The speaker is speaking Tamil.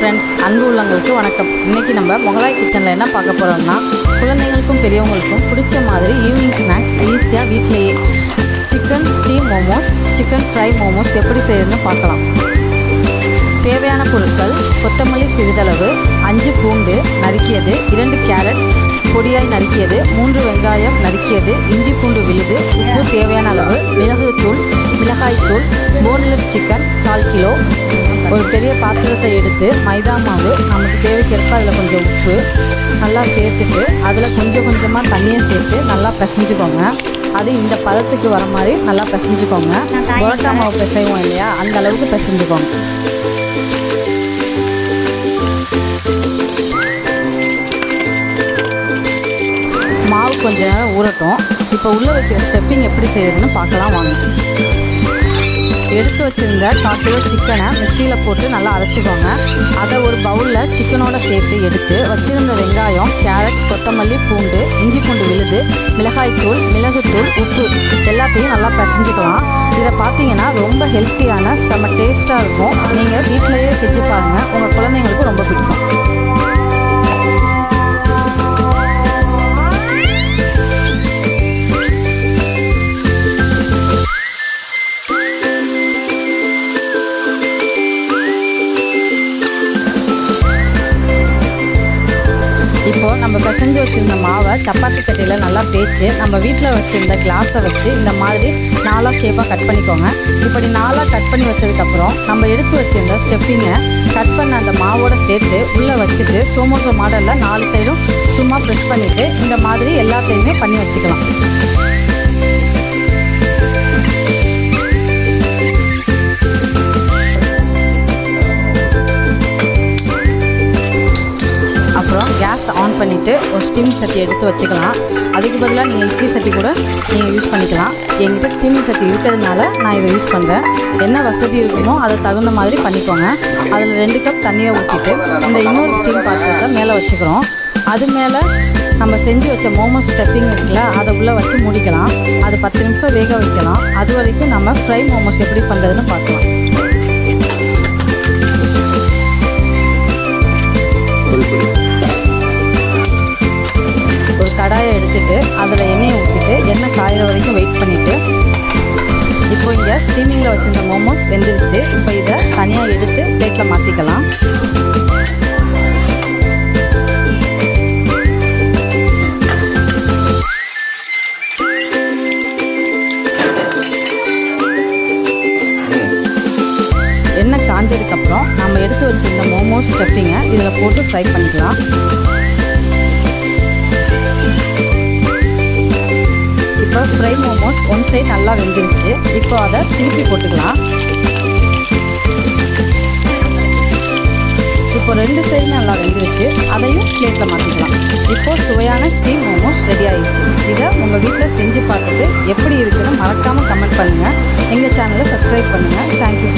ஃப்ரெண்ட்ஸ் அன்பு உள்ளங்களுக்கு வணக்கம். இன்றைக்கி நம்ம முகலாய் கிச்சனில் என்ன பார்க்க போகிறோம்னா குழந்தைங்களுக்கும் பெரியவங்களுக்கும் பிடிச்ச மாதிரி ஈவினிங் ஸ்நாக்ஸ் ஈஸியாக வீட்டிலேயே chicken steam momos chicken fry momos எப்படி செய்யறதுன்னு பார்க்கலாம். தேவையான பொருட்கள் கொத்தமல்லி சிறிதளவு அஞ்சு பூண்டு நறுக்கியது இரண்டு கேரட் பொடியாய் நறுக்கியது மூன்று வெங்காயம் நறுக்கியது இஞ்சி பூண்டு விழுது உப்பு தேவையான அளவு மிளகுத்தூள் மிளகாய்த்தூள் போன்லெஸ் சிக்கன் கால் கிலோ ஒரு பெரிய பாத்திரத்தை எடுத்து மைதா மாவு நமக்கு தேவைக்கேற்ப அதில் கொஞ்சம் உப்பு நல்லா சேர்த்துட்டு அதில் கொஞ்சம் கொஞ்சமாக தண்ணியை சேர்த்து நல்லா பிசைஞ்சுக்கோங்க. அது இந்த பதத்துக்கு வர மாதிரி நல்லா பிசைஞ்சுக்கோங்க. புரோட்டா மாவு பிசைவோம் இல்லையா? அந்த அளவுக்கு பிசைஞ்சுக்கோங்க. மாவு கொஞ்ச நேரம் ஊறட்டும். இப்போ உள்ளே வைக்கிற ஸ்டெப்பிங் எப்படி செய்யறதுன்னு பார்க்கலாம் வாங்க. எடுத்து வச்சிருந்த கால் கிலோ சிக்கனை மிக்சியில் போட்டு நல்லா அரைச்சிக்கோங்க. அதை ஒரு பவுலில் சிக்கனோட சேர்த்து எடுத்து வச்சுருந்த வெங்காயம் கேரட் கொத்தமல்லி பூண்டு இஞ்சி பூண்டு விழுது மிளகாய்த்தூள் மிளகுத்தூள் உப்பு எல்லாத்தையும் நல்லா பிசைஞ்சுக்கலாம். இதை பார்த்தீங்கன்னா ரொம்ப ஹெல்த்தியான செம்ம டேஸ்ட்டாக இருக்கும். நீங்கள் வீட்டிலையே செஞ்சு பாருங்கள் உங்கள் குழந்தைங்களுக்கு ரொம்ப பிடிக்கும். இப்போ நம்ம பிசைஞ்சு வச்சுருந்த மாவை சப்பாத்தி கட்டையில் நல்லா தேய்ச்சி நம்ம வீட்டில் வச்சுருந்த கிளாஸை வச்சு இந்த மாதிரி நாலாக ஷேப்பாக கட் பண்ணிக்கோங்க. இப்படி நாலாக கட் பண்ணி வச்சதுக்கப்புறம் நம்ம எடுத்து வச்சுருந்த ஸ்டெப்பிங்கை கட் பண்ண அந்த மாவோட சேர்த்து உள்ளே வச்சுட்டு சோமோசோ மாடலில் நாலு சைடும் சும்மா ப்ரெஸ் பண்ணிவிட்டு இந்த மாதிரி எல்லாத்தையுமே பண்ணி வச்சுக்கலாம். பண்ணிவிட்டு ஒரு ஸ்டீம் சட்டி எடுத்து வச்சுக்கலாம். அதுக்கு பதிலாக நீங்கள் இட்லி சட்டி கூட நீங்கள் யூஸ் பண்ணிக்கலாம். என்கிட்ட ஸ்டீமிங் சட்டி இருக்கிறதுனால நான் இதை யூஸ் பண்ணுறேன் என்ன வசதி இருக்குமோ அதை தகுந்த மாதிரி பண்ணிக்கோங்க. அதில் ரெண்டு கப் தண்ணியை ஊற்றிட்டு இந்த இன்னொரு ஸ்டீம் பாத்திரத்தை மேலே வச்சுக்கிறோம். அது மேலே நம்ம செஞ்சு வச்ச மோமோஸ் ஸ்டெப்பிங் இருக்குல்ல அதை உள்ளே வச்சு முடிக்கலாம். அது பத்து நிமிஷம் வேக வைக்கலாம். அது வரைக்கும் நம்ம ஃப்ரை மோமோஸ் எப்படி பண்ணுறதுன்னு பார்க்கலாம். ஒரு ஸ்டீமிங்கில் வச்சுருந்த மோமோஸ் வெந்துருச்சு. இப்போ இதை தனியாக எடுத்து பிளேட்டில் மாற்றிக்கலாம் எண்ணெய் காஞ்சதுக்கப்புறம் நம்ம எடுத்து வச்சுருந்த மோமோஸ் ஸ்டஃபிங்கை இதில் போட்டு ஃப்ரை பண்ணிக்கலாம். இப்போ ஃப்ரை மோமோஸ் ஒன் சைட் நல்லா வெந்துருச்சு. இப்போ அதை திருப்பி போட்டுக்கலாம். இப்போ ரெண்டு சைடு நல்லா வெந்துருச்சு. அதையும் பிளேட்டில் மாற்றிக்கலாம் இப்போ சுவையான ஸ்டீம் மோமோஸ் ரெடி ஆயிடுச்சு. இதை உங்கள் வீட்டில் செஞ்சு பார்த்துட்டு எப்படி இருக்குன்னு மறக்காமல் கமெண்ட் பண்ணுங்கள் எங்கள் சேனலை சப்ஸ்கிரைப் பண்ணுங்கள் தேங்க்யூ